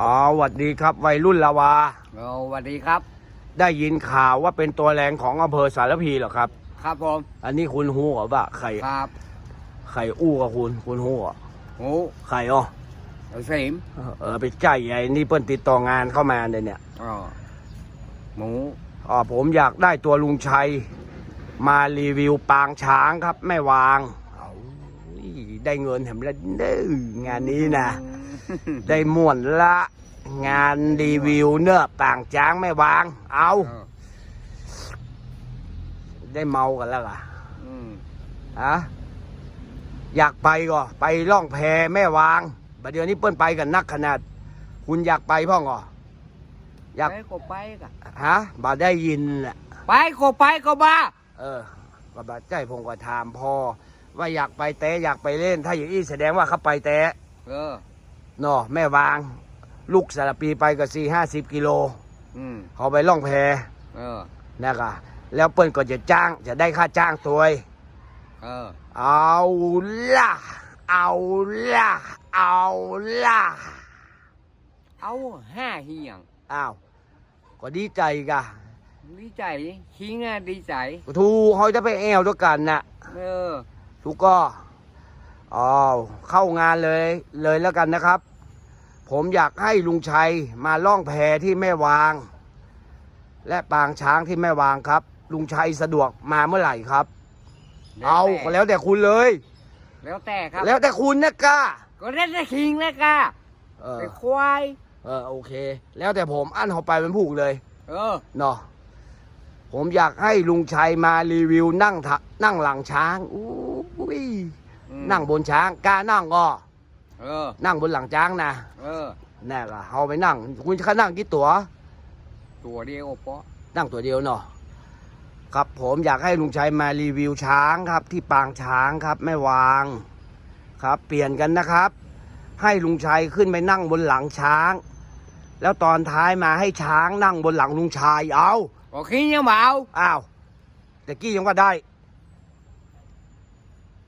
อ๋อหวัดดีครับวัยรุ่นลาวาเอาสวัสดีครับ ได้ยินข่าวว่าเป็นตัวแรงของอำเภอสารพีเหรอครับ ครับผมอันนี้คุณฮู้เหรอว่าใครครับใครอู้กับคุณคุณฮู้เหรอหมูใครอ๋อเอาสิมเออไปใกล้ไอ้นี่เปิ้นติดต่องานเข้ามาเนี่ยเนี่ยอ๋อหมูอ๋อผมอยากได้ตัวลุงชัย มารีวิวปางช้างครับแม่วางเอาได้เงินแถมแล้วเด้องานนี้นะ ได้ม่วนละ งานรีวิวเนื้อปางช้างแม่วาง เอาเออได้เมากันแล้วล่ะอืมฮะอยากไปก็ไปล่องแพแม่วางประเดี๋ยวนี้เปิ้นไปกันนักขนาด คุณอยากไปพ่องก็อยากไปก็ไปกะฮะบ่ได้ยินแหละไปก็ไปก็บ้าเออก็บาใจผมก็ถามพ่อว่าอยากไปแต่อยากไปเล่น ถ้าอย่างนี้แสดงว่าเขาไปแต่เออ เนาะแม่วาง ลูกสารปีไปก็สี่ห้าสิบกิโลอืมเขาไปล่องแพเออ นะครับแล้วเปิ้นก็จะจ้างจะได้ค่าจ้างตัวเออเอาล่ะ เอาล่ะ เอาล่ะเอาห้าเหียงอ้าวก็ดีใจกะดีใจคิงอะดีใจทูเขาจะไปแอวด้วยกันน่ะเออ ทุกก็ อ้าวเข้างานเลยเลยแล้วกันนะครับ ผมอยากให้ลุงชัยมาล่องแพที่แม่วาง และปางช้างที่แม่วางครับ ลุงชัยสะดวกมาเมื่อไหร่ครับ เอาก็แล้วแต่คุณเลย แล้วแต่ครับ แล้วแต่คุณนะก้าก็ได้แต่คิงแล้วกะเออไปควายเออโอเค แล้วแต่ผมอั้นเขาไปเป็นผูกเลย เออเนาะผมอยากให้ลุงชัยมารีวิวนั่งทะนั่งหลังช้างอู้ยอืม นั่งบนช้างกล้านั่งก็เออ นั่งบนหลังช้างนะเออ แน่ก็เอาไปนั่ง คุณจะนั่งกี่ตัว ตัวเดียวปะนั่งตัวเดียวเนาะครับผมอยากให้ลุงชัยมารีวิวช้างครับ ที่ปางช้างครับแม่วางครับ เปลี่ยนกันนะครับ ให้ลุงชัยขึ้นไปนั่งบนหลังช้าง แล้วตอนท้ายมาให้ช้างนั่งบนหลังลุงชัยเอาก็คิงยังมาเอาอ้าวแต่กี้ยังว่าได้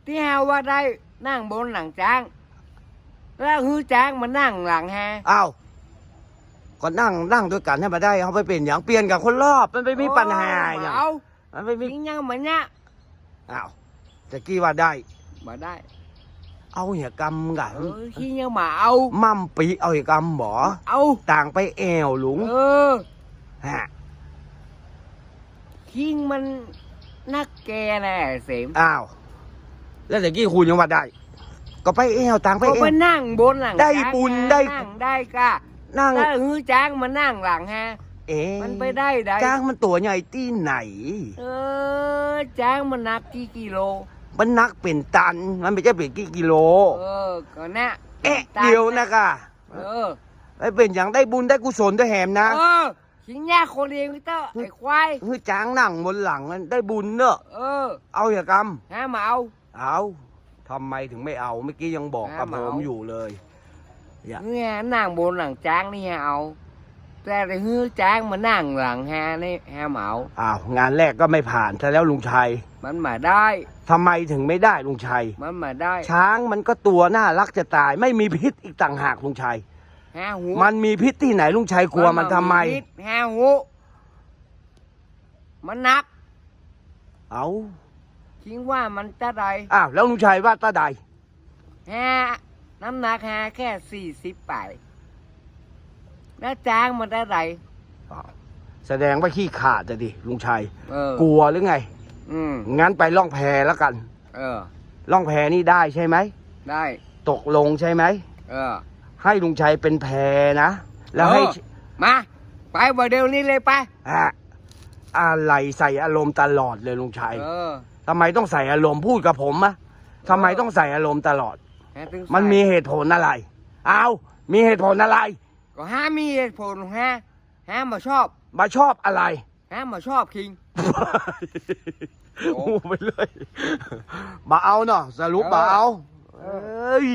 ที่ฮาว่าได้นั่งบนหลังจ้าง แล้วฮือจ้างมานั่งหลังฮะอ้าวก็นั่งนั่งด้วยกันให้มาได้เขาไปเปลี่ยนอย่างเปลี่ยนกับคนรอบมันไม่มีปัญหาอย่างเอามันไม่มีทิ้งยังเหมือนเนี้ยอ้าวแต่กี้ว่าได้มาได้ เอาเหี่ยกำกันเออทิ้งยังมาเอามั่มปีเอาเหี่ยกำบ่เอาต่างไปแอวหลุงเออฮะทิ้งมันนักแกแน่เสมอ้าว แล้วแต่กี้คุณยังว่าได้ ก็ไปแอวต่างไปก็แอไปว นั่งบนหลังได้จ้างบุญฮะได้ นั่งได้กะนั่งถ้าฮือจ้างมานั่งหลังฮะ เอ๊ะมันไปได้ได้จ้างมันตัวใหญ่ที่ไหน เออจ้างมันนักกี่กิโล มันนักเป็นตัน มันไม่ใช่เป็นกี่กิโล เออก็น่ะเอ๊ะเดียวนะกะเออไอ้เป็นอย่างได้บุญได้กุศลด้วยแหมนะเออทิ้งแยกคนเดียวพี่เตอร์ไอ้ควาย คือจ้างนั่งบนหลังมันได้บุญเนอะเออ เอาอย่ากรรมฮะมาเอา เอาทำไมถึงไม่เอาเมื่อกี้ยังบอกกับแหมผมเอาอยู่เลยอย่าเนี่ยนั่งบนหลังจ้างนี่ฮะเอา แต่ไอ้ฮือจ้างมานั่งหลังฮะนี่ฮะมาเอาอ้าวงานแรกก็ไม่ผ่านซะแล้วลุงชัย มันมาได้ทำไมถึงไม่ได้ลุงชัย มันมาได้ ช้างมันก็ตัวน่ารักจะตาย ไม่มีพิษอีกต่างหากลุงชัยฮะหูมันมีพิษที่ไหนลุงชัยกลัวมันทำไมพิษฮะหูมันหนัก เอา คิดว่ามันจะได้อ้าวแล้วลุงชัยว่าตาใดฮะน้ำหนักฮะแค่สี่สิบไปแล้วจ้างมันได้ไรอ้าวแสดงว่าขี้ขาดจะดิลุงชัย เออกลัวหรือไง อืมงั้นไปล่องแพแล้วกัน เออ ล่องแพนี่ได้ใช่ไหม ได้ ตกลงใช่ไหม เออ ให้ลุงชัยเป็นแพนะ แล้วให้เออ มา ไปบ่เดี๋ยวนี้เลยไป อะอะไรใส่อารมณ์ตลอดเลยลุงชัย เออ ทำไมต้องใส่อารมณ์พูดกับผมอะทำไมต้องใส่อารมณ์ตลอดฮะถึงมันมีเหตุผลอะไร เอามีเหตุผลอะไร ก็ห้ามีเหตุผลฮะห้ามาชอบมาชอบอะไรห้ามาชอบคิง โอ้ โอ้ไปเลยมาเอาเนาะสรุปมาเอาเอเอ้ย